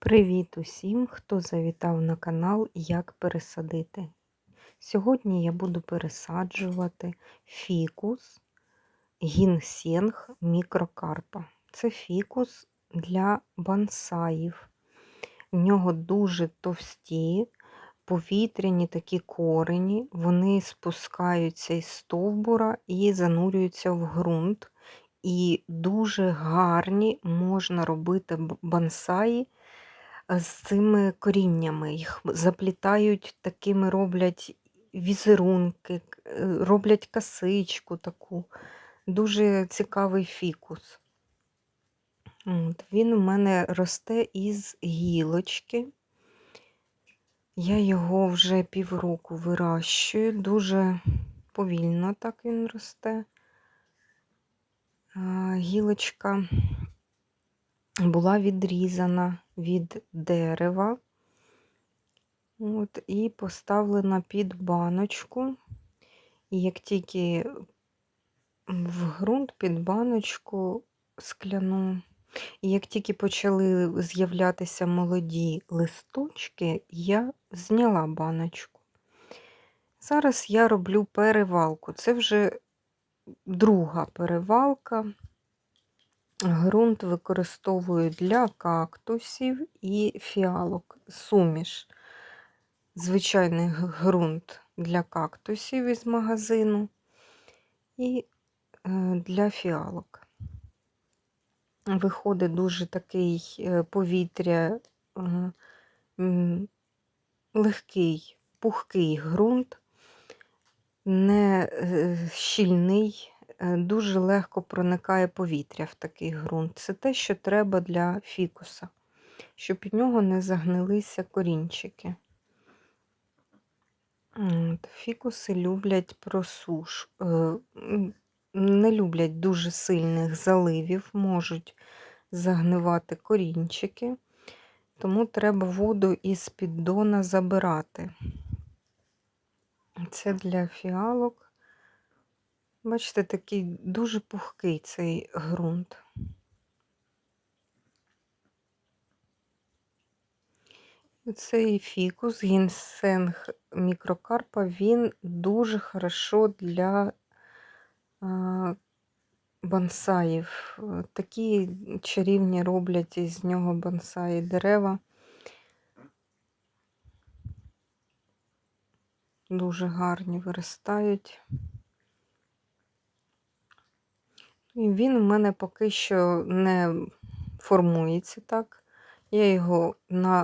Привіт усім, хто завітав на канал Як пересадити. Сьогодні я буду пересаджувати фікус гінсенг мікрокарпа. Це фікус для бонсаїв. В нього дуже товсті, повітряні такі корені, вони спускаються із стовбура і занурюються в ґрунт. І дуже гарні можна робити бонсаї з цими коріннями. Їх заплітають такими, роблять візерунки, е, роблять косичку таку. Дуже цікавий фікус. От, Він у мене росте із гілочки. Я його вже півроку вирощую, дуже повільно так він росте. Гілочка була відрізана від дерева от, і поставлена під баночку. І як тільки в ґрунт під баночку скляну, і як тільки почали з'являтися молоді листочки, я зняла баночку. Зараз я роблю перевалку. Це вже друга перевалка. Грунт використовую для кактусів і фіалок. Суміш. Звичайний ґрунт для кактусів із магазину і е, для фіалок. Виходить дуже такий е, повітря, е, легкий, пухкий ґрунт, не щільний. Е, дуже легко проникає повітря в такий ґрунт. Це те, що треба для фікуса, щоб під нього не загнилися корінчики. Фікуси люблять просуш, е, не люблять дуже сильних заливів, можуть загнивати корінчики, тому треба воду із піддона забирати. Це для фіалок. Бачите, такий дуже пухкий цей ґрунт. Цей фікус, гінсенг мікрокарпа, він дуже хорошо для бонсаїв. Такі чарівні роблять із нього бонсаї дерева. Дуже гарні виростають. І він у мене поки що не формується так. Я його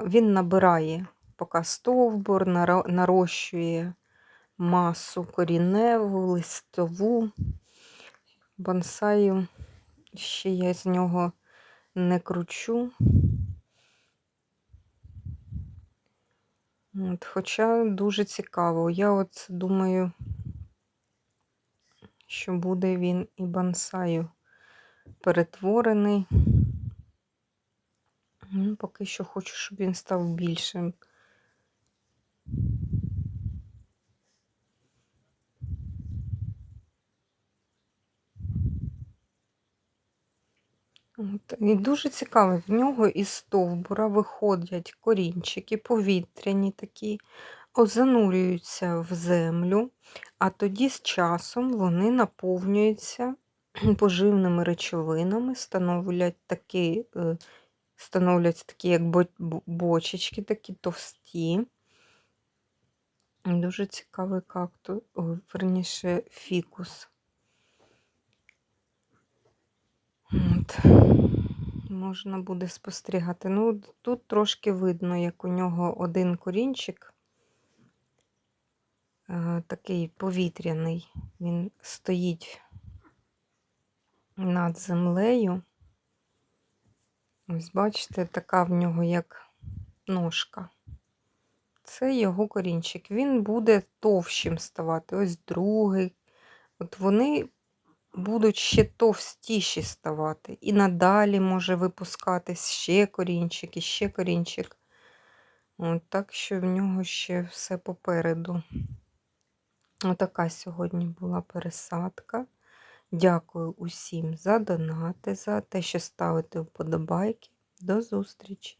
Він набирає поки стовбур, нарощує масу коріневу, листову, бонсаю. Ще я з нього не кручу. От, Хоча дуже цікаво. Я от думаю, що буде він і бонсаю перетворений. Ну, Поки що хочу, щоб він став більшим. От. І дуже цікаво, в нього із стовбура виходять корінчики, повітряні такі, занурюються в землю, а тоді з часом вони наповнюються поживними речовинами, становлять такі, е, становляться такі, як бочечки, такі товсті. Дуже цікавий кактус, верніше фікус. От. Можна буде спостерігати. Ну, тут трошки видно, як у нього один корінчик такий повітряний, він стоїть над землею. Ось, бачите, така в нього як ножка. Це його корінчик. Він буде товщим ставати. Ось другий. От вони будуть ще товстіші ставати. І надалі може випускатись ще корінчик, і ще корінчик. От Так що в нього ще все попереду. Отака сьогодні була пересадка. Дякую усім за донати, за те, що ставите вподобайки. До зустрічі!